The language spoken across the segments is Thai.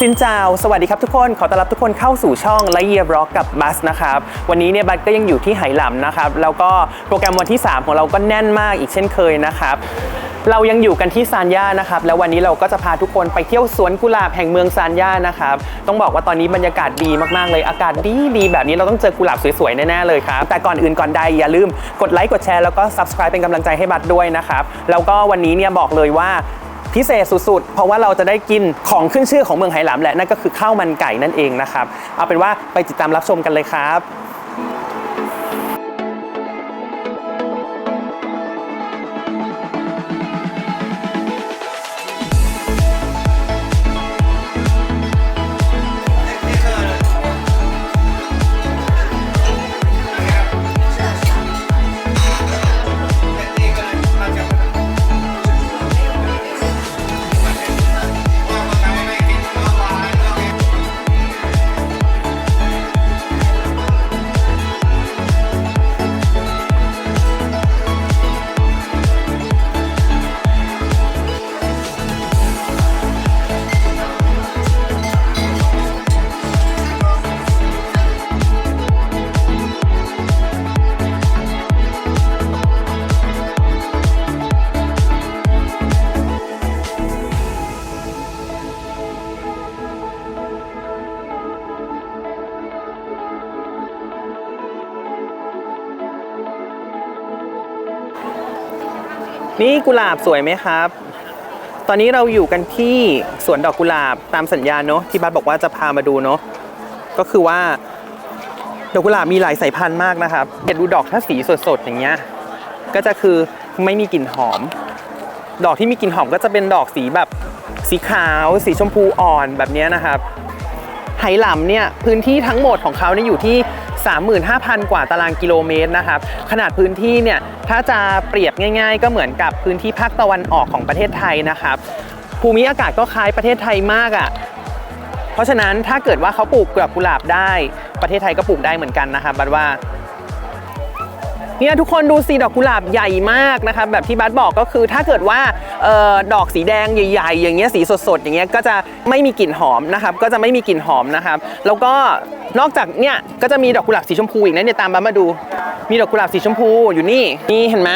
สินจ้าสวัสดีครับทุกคน ขอต้อนรับทุกคนเข้าสู่ช่องไลเยียบล็อกกับบัสนะครับ วันนี้เนี่ยบัสก็ยังอยู่ที่ไหหลำนะครับ แล้วก็โปรแกรมวันที่ 3 ของเราก็แน่นมากอีกเช่นเคยนะครับเรายังอยู่กันที่ซานย่านะครับ แล้ววันนี้เราก็จะพาทุกคนไปเที่ยวสวนกุหลาบแห่งเมืองซานย่านะครับ ต้องบอกว่าตอนนี้บรรยากาศดีมากๆเลย อากาศดีดีแบบนี้เราต้องเจอกุหลาบสวยๆ แน่ๆเลยครับ แต่ก่อนอื่นก่อนใดอย่าลืมกดไลค์กดแชร์แล้วก็ subscribe เป็นกำลังใจให้บัสด้วยนะครับ แล้วก็วันนี้เนี่ยบอกเลยว่า พิเศษสุดๆ เพราะว่าเราจะได้กินของขึ้นชื่อของเมืองไหหลำแหละนั่นก็คือข้าวมันไก่นั่นเองนะครับ เอาเป็นว่าไปติดตามรับชมกันเลยครับ นี่กุหลาบสวยไหมครับ ตอนนี้เราอยู่กันที่สวนดอกกุหลาบตามสัญญาเนอะที่บัสบอกว่าจะพามาดูเนอะก็คือว่าดอกกุหลาบมีหลายสายพันธุ์มากนะครับเห็นดูดอกถ้าสีสดๆอย่างเงี้ยก็จะคือไม่มีกลิ่นหอม ดอกที่มีกลิ่นหอมก็จะเป็นดอกสีแบบสีขาว สีชมพูอ่อนแบบเนี้ยนะครับไหหลำเนี่ยพื้นที่ทั้งหมดของเขาเนี่ยอยู่ที่ 35,000 กว่าตารางกิโลเมตรนะครับขนาดพื้นที่เนี่ยถ้าจะเปรียบง่าย ๆ ก็เหมือนกับพื้นที่ภาคตะวันออกของประเทศไทยนะครับภูมิอากาศก็คล้ายประเทศไทยมากอะ่ะเพราะฉะนั้นถ้าเกิดว่าเขาปลูกเกลือกุหลาบได้ ประเทศไทยก็ปลูกได้เหมือนกันนะครับบัดว่า เนี่ยทุกคนดูสีดอกกุหลาบใหญ่มากนะครับแบบที่บัสบอกก็คือถ้าเกิดว่าออดอกสีแดงใหญ่ ๆ อย่างเงี้ยสีสดๆอย่างเงี้ยก็จะไม่มีกลิ่นหอมนะครับก็จะไม่มีกลิ่นหอมนะครับแล้วก็นอกจากเนี่ยก็จะมีดอกกุหลาบสีชมพูอีกนะเนี่ยตามบัสมาดู มีดอกกุหลาบสีชมพูอยู่นี่นี่เห็นไหม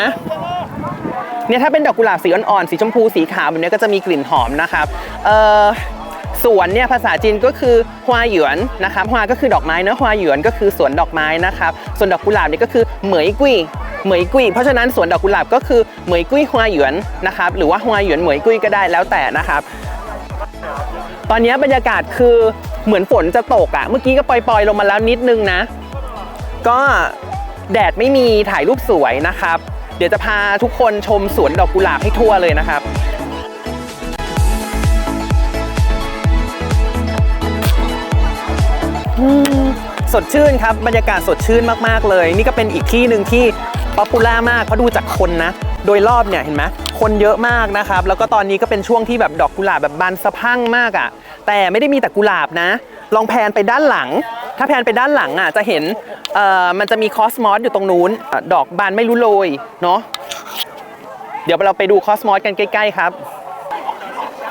เนี่ยถ้าเป็นดอกกุหลาบสีอ่อนๆสีชมพูสีขาวแบบเนี้ยก็จะมีกลิ่นหอมนะครับเออ สวนเนี่ยภาษาจีนก็คือฮวาหยวนนะครับฮวาก็คือดอกไม้เนอะฮวาหยวนก็คือสวนดอกไม้นะครับส่วนดอกกุหลาบเนี่ยก็คือเหมยกุ้ยเหมยกุ้ยเพราะฉะนั้นสวนดอกกุหลาบก็คือเหมยกุ้ยฮวาหยวนนะครับหรือว่าฮวาหยวนเหมยกุ้ยก็ได้แล้วแต่นะครับ ตอนนี้บรรยากาศคือเหมือนฝนจะตกอะ่ะเมื่อกี้ก็ปล่อยๆ ลงมาแล้วนิดนึงนะ ก็แดดไม่มีถ่ายรูปสวยนะครับ เดี๋ยวจะพาทุกคนชมสวนดอกกุหลาบให้ทั่วเลยนะครับ สดชื่นครับบรรยากาศสดชื่นมากๆเลย นี่ก็เป็นอีกที่หนึ่งที่ป๊อปปูล่ามากเพราะดูจากคนนะ โดยรอบเนี่ยเห็นไหมคนเยอะมากนะครับ แล้วก็ตอนนี้ก็เป็นช่วงที่แบบดอกกุหลาบแบบบานสะพั่งมากอะ่ะ แต่ไม่ได้มีแต่กุหลาบนะ ลองแพนไปด้านหลัง ถ้าแพนไปด้านหลังอะจะเห็นเอ่อมันจะมีคอสมอสอยู่ตรงนู้นดอกบานไม่รู้โรยเนาะเดี๋ยวเราไปดูคอสมอสกันใกล้ๆครับ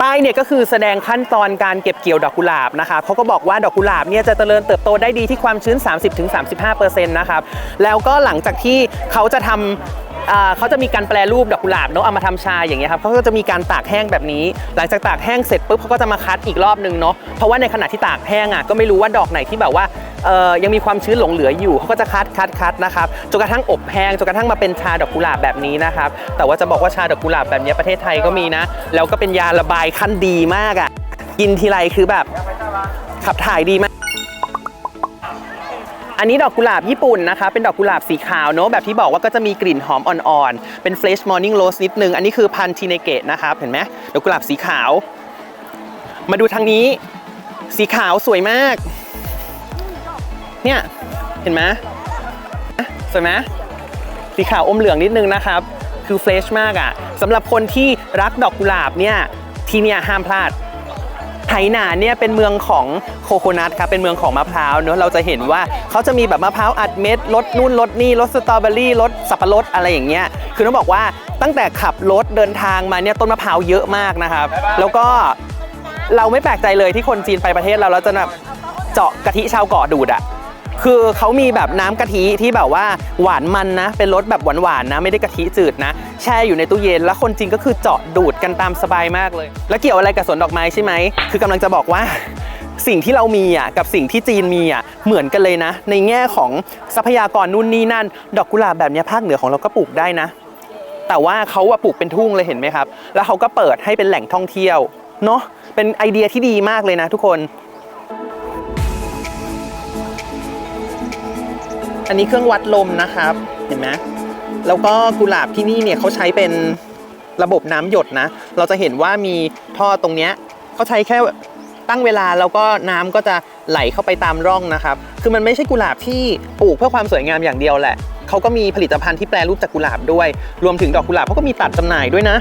ป้ายเนี่ยก็คือแสดงขั้นตอนการเก็บเกี่ยวดอกกุหลาบนะคะเขาก็บอกว่าดอกกุหลาบเนี่ยจะเจริญเติบโตได้ดีที่ความชื้น 30-35%นะครับแล้วก็หลังจากที่เขาจะทำอ่า เขาจะมีการแปรรูปดอกกุหลาบเนาะเอามาทำชาอย่างเงี้ยครับเขาก็จะมีการตากแห้งแบบนี้ หลังจากตากแห้งเสร็จปุ๊บเขาก็จะมาคัดอีกรอบนึงเนาะเพราะว่าในขณะที่ตากแห้งอะก็ไม่รู้ว่าดอกไหนที่แบบว่ายังมีความชื้นหลงเหลืออยู่เขาก็จะคัดคัดคัดนะครับจนกระทั่งอบแห้งจนกระทั่งมาเป็นชาดอกกุหลาบแบบนี้นะครับแต่ว่าจะบอกว่าชาดอกกุหลาบแบบนี้ประเทศไทยก็มีนะ แล้วก็เป็นยาระบายขั้นดีมากอะกินทีไรคือแบบขับถ่ายดีมาก อันนี้ดอกกุหลาบญี่ปุ่นนะคะ เป็นดอกกุหลาบสีขาวเนอะแบบที่บอกว่าก็จะมีกลิ่นหอมอ่อนๆ เป็น fresh morning rose นิดนึง อันนี้คือพันทีเนเกตนะครับเห็นไหมดอกกุหลาบสีขาว มาดูทางนี้ สีขาวสวยมาก เนี่ย เห็นไหมสวยไหมสีขาวอมเหลืองนิดนึงนะครับ คือเฟรชมากอะ่ะสำหรับคนที่รักดอกกุหลาบเนี่ยที่เนี่ยห้ามพลาด ไหหนาเนี่ยเป็นเมืองของโคโคนัทครับเป็นเมืองของมะพร้าวเนอะเราจะเห็นว่าเขาจะมีแบบมะพร้าวอัดเม็ดรสนู่นรสนี่รสสตรอเบอรี่รสสับปะรดอะไรอย่างเงี้ยคือต้องบอกว่าตั้งแต่ขับรถเดินทางมาเนี่ยต้นมะพร้าวเยอะมากนะครับ แล้วก็เราไม่แปลกใจเลยที่คนจีนไปประเทศเราแล้วจะแบบเจาะกะทิชาวเกาะดูดอะ คือเขามีแบบน้ำกะทิที่แบบว่าหวานมันนะ เป็นรสแบบหวานๆนะ ไม่ได้กะทิจืดนะ แช่อยู่ในตู้เย็น แล้วคนจีนก็คือเจาะดูดกันตามสบายมากเลย แล้วเกี่ยวอะไรกับสวนดอกไม้ใช่ไหม คือกำลังจะบอกว่าสิ่งที่เรามีอะกับสิ่งที่จีนมีอะเหมือนกันเลยนะ ในแง่ของทรัพยากรนู่นนี่นั่น ดอกกุหลาบแบบนี้ภาคเหนือของเราก็ปลูกได้นะ แต่ว่าเขาอะปลูกเป็นทุ่งเลยเห็นไหมครับ แล้วเขาก็เปิดให้เป็นแหล่งท่องเที่ยวเนาะเป็นไอเดียที่ดีมากเลยนะทุกคน อันนี้เครื่องวัดลมนะครับ เห็นไหมแล้วก็กุหลาบที่นี่เนี่ยเขาใช้เป็นระบบน้ำหยดนะ เราจะเห็นว่ามีท่อตรงเนี้ยเขาใช้แค่ตั้งเวลาแล้วก็น้ำก็จะไหลเข้าไปตามร่องนะครับ คือมันไม่ใช่กุหลาบที่ปลูกเพื่อความสวยงามอย่างเดียวแหละ เขาก็มีผลิตภัณฑ์ที่แปรรูปจากกุหลาบด้วย รวมถึงดอกกุหลาบเขาก็มีตัดจำหน่ายด้วยนะ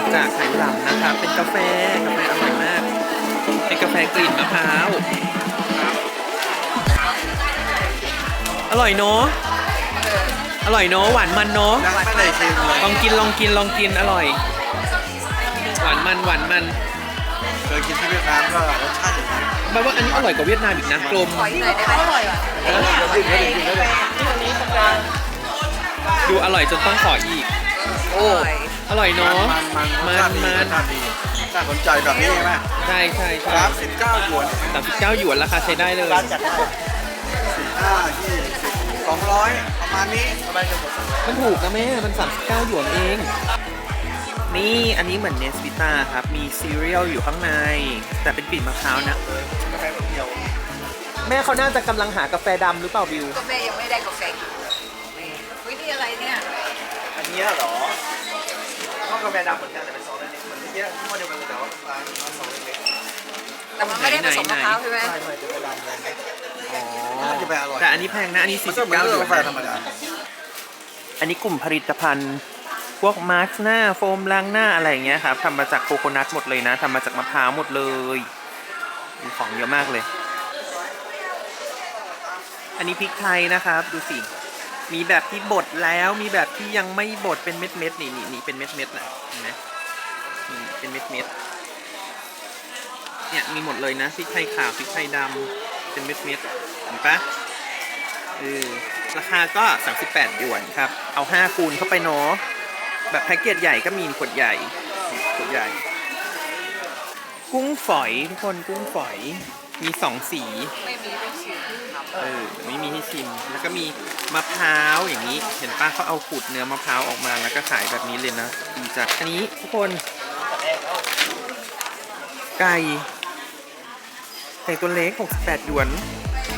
นี้ของฝากจากไหหลำนะครับเป็นกาแฟกาแฟอร่อยมาก เป็นกาแฟกลิ่นมะพร้าวอร่อยเนาะอร่อยเนาะหวานมันเนาะยังไม่ได้ชิมเลยลองกินลองกินลองกินอร่อย หวานมันหวานมันเคยกินที่เวียดนามก็รสชาติอย่างนี้แปลว่าอันนี้อร่อยกว่าเวียดนามอีกนะกลมขออีกหน่อยได้ไหมอร่อยว่ะดูอร่อยจนต้องขออีก โอ้ย อร่อยเนาะมันมันมันรสชาติดีมันรสชาติดีน่าสนใจแบบนี้ใช่ไหมใช่ใช่ใช่สามสิบเก้าหยวนสามสิบเก้าหยวนราคาใช้ได้เลยร้านจัดให้สิบห้ายี่สิบสองร้อยประมาณนี้สบายจะหมดมันถูกนะแม่มัน39หยวนเองนี่อันนี้เหมือนเนสวิตาครับ มีซีเรียลอยู่ข้างใน แต่เป็นกลิ่นมะพร้าวนะกาแฟแบบเดียว แม่เขาน่าจะกำลังหากาแฟดำหรือเปล่าบิวกาแฟยังไม่ได้กาแฟกินนี่เฮ้ยนี่อะไรเนี่ย อันนี้เหรอ ห้องกาแฟดำเหมือนกันแต่เป็นซองเล็กๆเหมือนเมื่อกี้ที่โมเดลกันเลยแต่ว่าร้านร้านซองเล็กแต่มันไม่ได้ผสมมะพร้าวใช่ไหมๆใช่ใช่กาแฟดำเลยอ๋อกาแฟอร่อยแต่อันนี้แพงนะ อันนี้ มันก็เหมือน49หยวนกาแฟธรรมดาอันนี้กลุ่มผลิตภัณฑ์พวกมาร์กหน้าโฟมล้างหน้าอะไรอย่างเงี้ยครับทำมาจากโคโคนัทหมดเลยนะทำมาจากมะพร้าวหมดเลยมีของเยอะมากเลย อันนี้พริกไทยนะครับ ดูสิ มีแบบที่บดแล้วมีแบบที่ยังไม่บดเป็นเม็ดเม็ดๆนี่นี่นี่เป็นเม็ดเม็ดๆนะเห็นไหมนี่เป็นเม็ดเม็ดๆเนี่ยมีหมดเลยนะพริกไทยขาวพริกไทยดำเป็นเม็ดเม็ดๆเห็นปะเออราคาก็ 38หยวนครับ เอา 5 คูณเข้าไปเนาะแบบแพ็กเกจใหญ่ก็มีขวดใหญ่ขวดใหญ่ กุ้งฝอยทุกคนกุ้งฝอย มีสองสีไม่มีไม่ชิมครับเออไม่มีให้ชิม แล้วก็มีมะพร้าวอย่างนี้ เห็นป้าเขาเอาขูดเนื้อมะพร้าวออกมาแล้วก็ขายแบบนี้เลยนะดีจัดอันนี้ทุกคน ไก่ไก่ตัวเล็ก68หยวน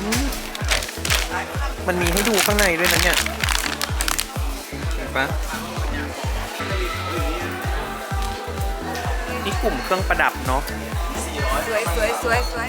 อืมมันมีให้ดูข้างในด้วยนะเนี่ยเห็นปะนี่กลุ่มเครื่องประดับเนาะ สวยสวยสวยสวย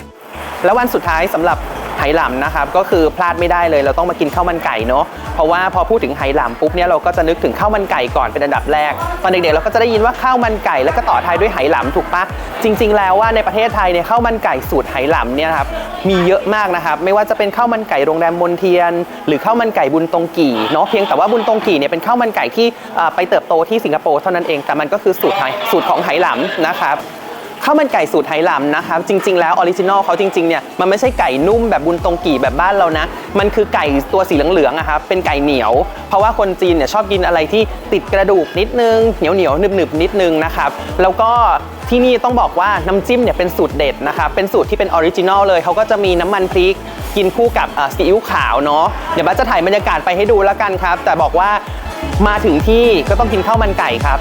แล้ววันสุดท้ายสำหรับไหหลำนะครับก็คือพลาดไม่ได้เลยเราต้องมากินข้าวมันไก่เนาะเพราะว่าพอพูดถึงไหหลำปุ๊บเนี่ยเราก็จะนึกถึงข้าวมันไก่ก่อนเป็นอันดับแรก ตอนเด็กๆเราก็จะได้ยินว่าข้าวมันไก่แล้วก็ต่อท้ายด้วยไหหลำถูกปะจริง ๆ แล้วว่าในประเทศไทยเนี่ยข้าวมันไก่สูตรไหหลำเนี่ยครับมีเยอะมากนะครับไม่ว่าจะเป็นข้าวมันไก่โรงแรมมนเทียน หรือข้าวมันไก่บุญตงกี่เนาะเพียงแต่ว่าบุญตงกี่เนี่ยเป็นข้าวมันไก่ที่ไปเติบโตที่สิงคโปร์เท่านั้นเองแต่มันก็คือสูตรไหสูตรของไหหลำนะครับ ข้าวมันไก่สูตรไหหลำนะครับจริง ๆ แล้วออริจินอลเขาจริงๆเนี่ยมันไม่ใช่ไก่นุ่มแบบบุญตรงกี่แบบบ้านเรานะ มันคือไก่ตัวสีเหลืองๆอะครับเป็นไก่เหนียว เพราะว่าคนจีนเนี่ยชอบกินอะไรที่ติดกระดูกนิดนึงเหนียวเหนียวหนึบๆนิดนึงนะครับแล้วก็ที่นี่ต้องบอกว่าน้ำจิ้มเนี่ยเป็นสูตรเด็ดนะครับเป็นสูตรที่เป็นออริจินอลเลยเขาก็จะมีน้ำมันพริกกินคู่กับซีอิ๊วขาวเนาะเดี๋ยวบ้าสจะถ่ายบรรยากาศไปให้ดูแล้วกันครับ แต่บอกว่ามาถึงที่ก็ต้องกินข้าวมันไก่ครับ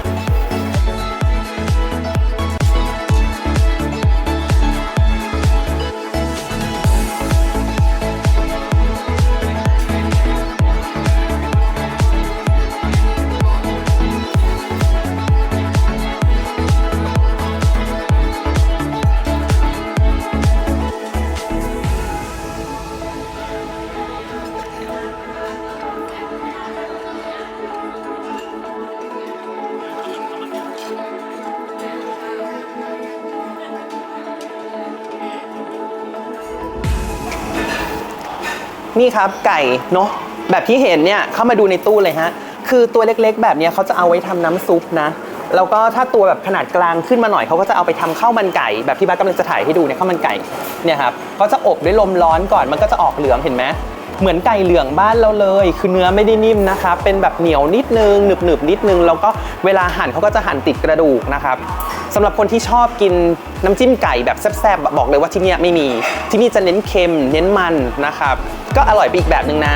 ครับไก่เนาะแบบที่เห็นเนี่ยเข้ามาดูในตู้เลยฮะคือตัวเล็กๆ แบบนี้เขาจะเอาไว้ทำน้ำซุปนะแล้วก็ถ้าตัวแบบขนาดกลางขึ้นมาหน่อยเขาก็จะเอาไปทำข้าวมันไก่ แบบที่บ้านกำลังจะถ่ายให้ดูเนี่ยข้าวมันไก่เนี่ยครับเขาจะอบด้วยลมร้อนก่อนมันก็จะออกเหลืองเห็นไหมเหมือนไก่เหลืองบ้านเราเลย คือเนื้อไม่ได้นิ่มนะครับเป็นแบบเหนียวนิดนึงหนึบหนึบนิดนึงแล้วก็เวลาหั่นเขาก็จะหั่นติดกระดูกนะครับ สำหรับคนที่ชอบกินน้ำจิ้มไก่แบบแซ่บๆบอกเลยว่าที่นี่ไม่มี ที่นี่จะเน้นเค็มเน้นมันนะครับก็อร่อยไปอีกแบบหนึ่งนะ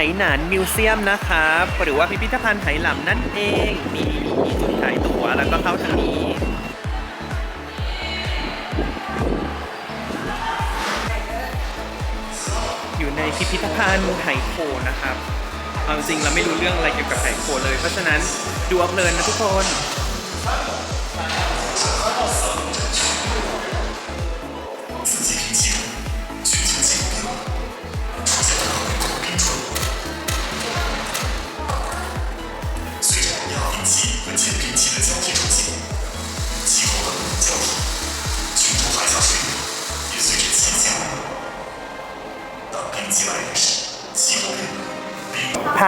ไหหนานมิวเซียมนะครับหรือว่าพิพิธภัณฑ์ไหหลำนั่นเองมีมีจุดขายตั๋วแล้วก็เข้าทางนี้อยู่ในพิพิธภัณฑ์ไหโขนะครับเอาจริงเราไม่รู้เรื่องอะไรเกี่ยวกับไหโขเลย เพราะฉะนั้นดูเอาเพลินนะทุกคน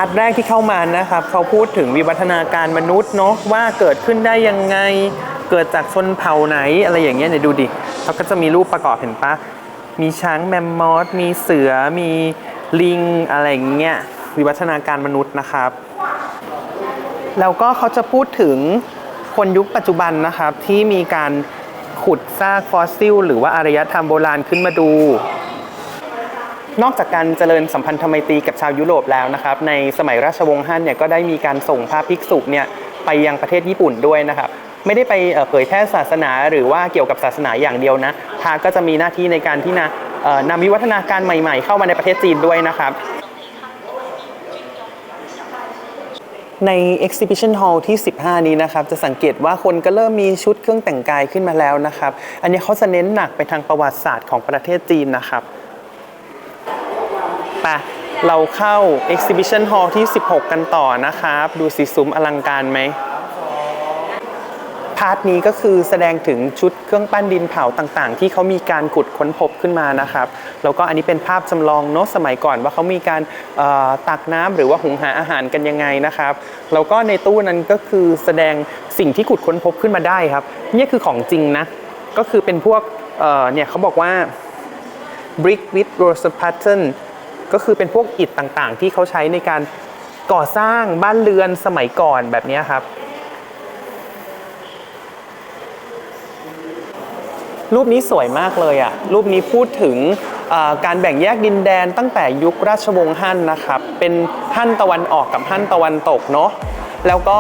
าร์ทแรกที่เข้ามานะครับเขาพูดถึงวิวัฒนาการมนุษย์เนาะว่าเกิดขึ้นได้ยังไง เกิดจากชนเผ่าไหนอะไรอย่างเงี้ยเนี่ยดูดิเขาก็จะมีรูปประกอบเห็นปะมีช้างแมมมอสมีเสือมีลิงอะไรอย่างเงี้ยวิวัฒนาการมนุษย์นะครับ แล้วก็เขาจะพูดถึงคนยุคปัจจุบันนะครับที่มีการขุดซากฟอสซิล หรือว่าอารยธรรมโบราณขึ้นมาดู นอกจากการเจริญสัมพันธไมตรีกับชาวยุโรปแล้วนะครับ ในสมัยราชวงศ์ฮั่นเนี่ยก็ได้มีการส่งพระภิกษุเนี่ยไปยังประเทศญี่ปุ่นด้วยนะครับ ไม่ได้ไปเผยแพร่ศาสนาหรือว่าเกี่ยวกับศาสนาอย่างเดียวนะพระก็จะมีหน้าที่ในการที่นะนำวิวัฒนาการใหม่ ๆ เข้ามาในประเทศจีนด้วยนะครับใน Exhibition Hall ที่ 15 นี้นะครับ จะสังเกตว่าคนก็เริ่มมีชุดเครื่องแต่งกายขึ้นมาแล้วนะครับ อันนี้เขาจะเน้นหนักไปทางประวัติศาสตร์ของประเทศจีนนะครับ ไปเราเข้า Exhibition Hall ที่ 16 กันต่อนะครับ ดูสิซุ้มอลังการไหม พาร์ทนี้ก็คือแสดงถึงชุดเครื่องปั้นดินเผาต่างๆ ที่เขามีการขุดค้นพบขึ้นมานะครับ แล้วก็อันนี้เป็นภาพจำลองเนอะสมัยก่อนว่าเขามีการตักน้ำหรือว่าหุงหาอาหารกันยังไงนะครับ แล้วก็ในตู้นั้นก็คือแสดงสิ่งที่ขุดค้นพบขึ้นมาได้ครับ นี่คือของจริงนะ ก็คือเป็นพวกเเนี่ยเขาบอกว่า brick with rose pattern ก็คือเป็นพวกอิฐต่างๆ ที่เขาใช้ในการก่อสร้างบ้านเรือนสมัยก่อนแบบนี้ครับ รูปนี้สวยมากเลยอะ่ะ รูปนี้พูดถึงการแบ่งแยกดินแดนตั้งแต่ยุคราชวงศ์ฮั่นนะครับ เป็นฮั่นตะวันออกกับฮั่นตะวันตกเนาะ แล้วก็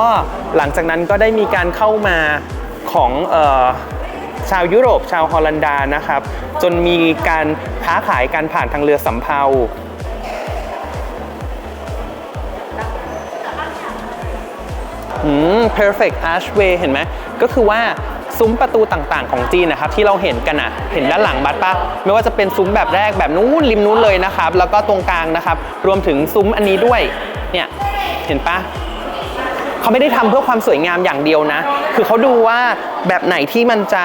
หลังจากนั้นก็ได้มีการเข้ามาของออชาวยุโรปชาวฮอลันดานะครับ จนมีการค้าขายการผ่านทางเรือสำเภา อืม perfect archway เห็นไหม ก็คือว่าซุ้มประตูต่างๆของจีนนะครับที่เราเห็นกันอะเห็นด้านหลังบัตปะไม่ว่าจะเป็นซุ้มแบบแรกแบบนู้นริมนู้นเลยนะครับ แล้วก็ตรงกลางนะครับ รวมถึงซุ้มอันนี้ด้วยเนี่ยเห็นปะเขาไม่ได้ทำเพื่อความสวยงามอย่างเดียวนะ คือเขาดูว่าแบบไหนที่มันจะ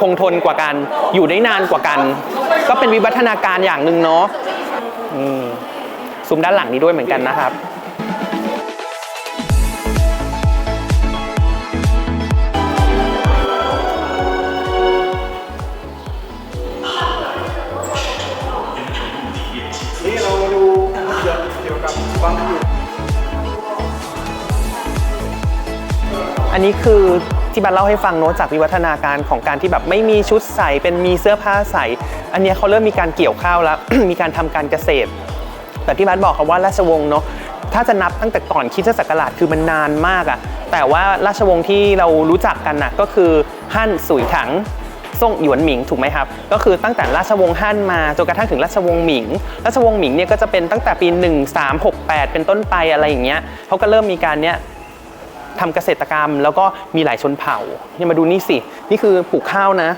คงทนกว่ากัน อยู่ได้นานกว่ากัน ก็เป็นวิวัฒนาการอย่างหนึ่งเนาะซุ้มด้านหลังนี้ด้วยเหมือนกันนะครับ อันนี้คือที่บันเล่าให้ฟังโน้ตจากวิวัฒนาการของการที่แบบไม่มีชุดใส่เป็นมีเสื้อผ้าใส่ อันเนี้ยเขาเริ่มมีการเกี่ยวข้าวแล้ว มีการทำการเกษตร แต่ที่บันบอกครับว่าราชวงศ์เนาะถ้าจะนับตั้งแต่ก่อนคริดศักราชคือมันนานมากอะแต่ว่าราชวงศ์ที่เรารู้จักกันนะก็คือฮั่นสุยถังซ่งหยวนหมิงถูกไหมครับ ก็คือตั้งแต่ราชวงศ์ฮั่นมาจนกระทั่งถึงราชวงศ์หมิง ราชวงศ์หมิงเนี่ยก็จะเป็นตั้งแต่ปี 1368 เป็นต้นไปอะไรอย่างเงี้ยเขาก็เริ่มมีการเนี้ย ทำเกษตรกรรม แล้วก็มีหลายชนเผ่าเนี่ยมาดูนี่สิ นี่คือปลูกข้าวนะ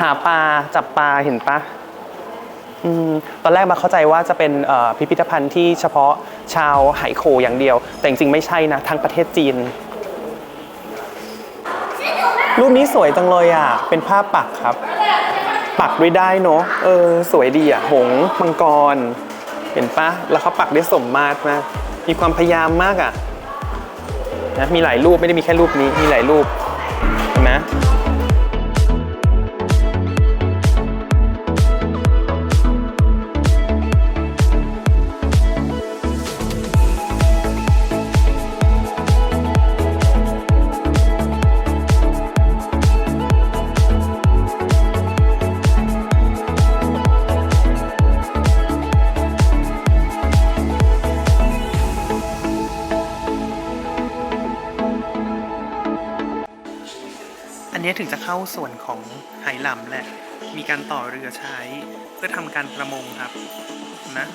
หาปลาจับปลาเห็นปะอตอนแรกมาเข้าใจว่าจะเป็นพิพิธภัณฑ์ที่เฉพาะชาวไหโขอย่างเดียว แต่จริงๆไม่ใช่นะ ทั้งประเทศจีน รูปนี้สวยจังเลยอะ เป็นภาพปักครับ ปักด้วยได้เนอะเออ สวยดีอะ หงมังกร เห็นปะแล้วเขาปักได้สมมาตรมาก มีความพยายามมากอะนะมีหลายรูปไม่ได้มีแค่รูปนี้มีหลายรูปเห็นไหม เข้าส่วนของไหหลำแหละ มีการต่อเรือใช้เพื่อทำการประมงครับนะ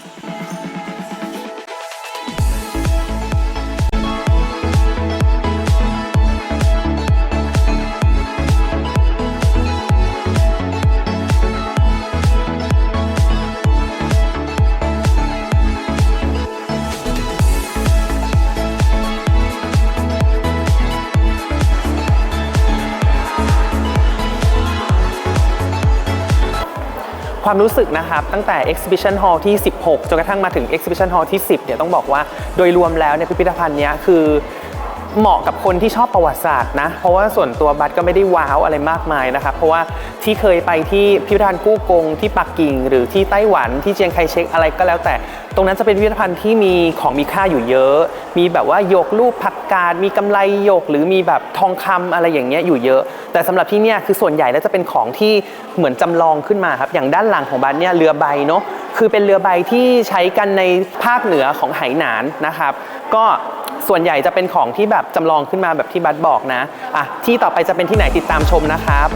ความรู้สึกนะครับ ตั้งแต่ Exhibition Hall ที่ 16 จนกระทั่งมาถึง Exhibition Hall ที่ 10เนี่ยต้องบอกว่าโดยรวมแล้วเนี่ยพิพิธภัณฑ์เนี้ยคือ เหมาะกับคนที่ชอบประวัติศาสตร์นะ เพราะว่าส่วนตัวบัตก็ไม่ได้ว้าวอะไรมากมายนะครับ เพราะว่าที่เคยไปที่พิพิธภัณฑ์กู้กง ที่ปักกิ่ง หรือที่ไต้หวันที่เจียงไคเชกอะไรก็แล้วแต่ ตรงนั้นจะเป็นพิพิธภัณฑ์ที่มีของมีค่าอยู่เยอะ มีแบบว่าหยกรูปผักกาดมีกำไรหยกหรือมีแบบทองคำอะไรอย่างเงี้ยอยู่เยอะ แต่สำหรับที่เนี่ยคือส่วนใหญ่แล้วจะเป็นของที่เหมือนจำลองขึ้นมาครับ อย่างด้านหลังของบัตเนี่ยเรือใบเนาะคือเป็นเรือใบที่ใช้กันในภาคเหนือของไหหนานนะครับ ก็ ส่วนใหญ่จะเป็นของที่แบบจำลองขึ้นมาแบบที่บัตบอกนะอะที่ต่อไปจะเป็นที่ไหนติดตามชมนะครับ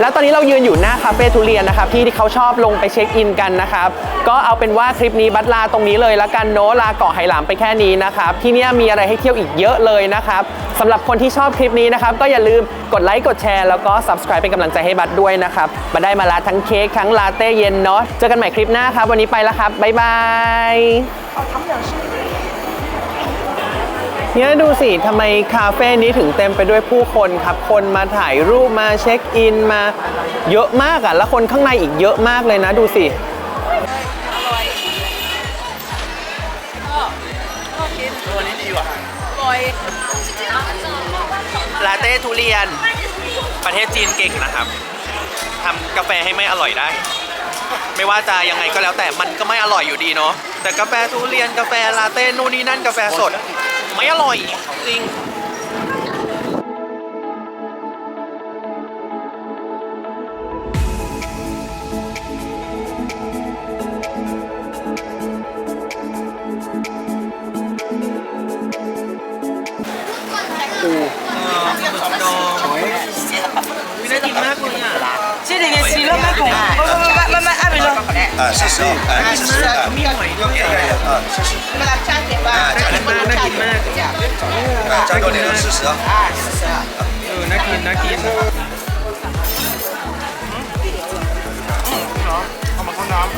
แล้วตอนนี้เรายืนอยู่หน้าคาเฟ่ทุเรียนนะครับที่ที่เขาชอบลงไปเช็คอินกันนะครับก็เอาเป็นว่าคลิปนี้บัตลาตรงนี้เลยละกันเนอะลาเกาะไหหลามไปแค่นี้นะครับที่นี่มีอะไรให้เที่ยวอีกเยอะเลยนะครับสำหรับคนที่ชอบคลิปนี้นะครับก็อย่าลืมกดไลค์กดแชร์แล้วก็ subscribe เป็นกำลังใจให้บัตด้วยนะครับมาได้มาลาทั้งเค้กทั้งลาเต้เย็นเนาะเจอกันใหม่คลิปหน้าครับวันนี้ไปแล้วครับบ๊ายบาย เนี่ยดูสิทำไมคาเฟ่นี้ถึงเต็มไปด้วยผู้คนครับ คนมาถ่ายรูปมาเช็คอินมาเยอะมากอะ่ะ แล้วคนข้างในอีกเยอะมากเลยนะดูสิตัวนี้ดีว่ะลาเต้ทุเรียน ประเทศจีนเก่งนะครับทำกาแฟให้ไม่อร่อยได้ ไม่ว่าจะยังไงก็แล้วแต่มันก็ไม่อร่อยอยู่ดีเนาะแต่กาแฟทุเรียนกาแฟลาเต้นู่นนี่นั่นกาแฟสด ไม่อร่อยจริงปูหอยไม่ได้กินมากเลยอ่ะใช่เลยไงซีเริ่มไม่กลม 乜阿边咯，啊，谢谢，啊，谢谢，啊， มีหอยด้วยอ่ะ 啊，谢谢，咪辣椒嘅嘛， น่ากินมากน่ากินมาก 啊，加多点都试试啊。啊，是啊。 เออ น่ากิน น่ากิน เอามาเข้าน้ำ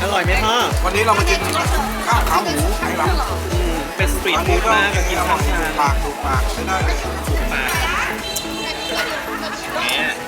อร่อย ร่อยไหมพ่อ วันนี้เรามากินข้าวขาหมูไข่หลัง อืมเป็นสตรีทฟู้ดมากกับกินข้าวชา ปากถูกปากใช้ได้เลย ปาก เนี่ย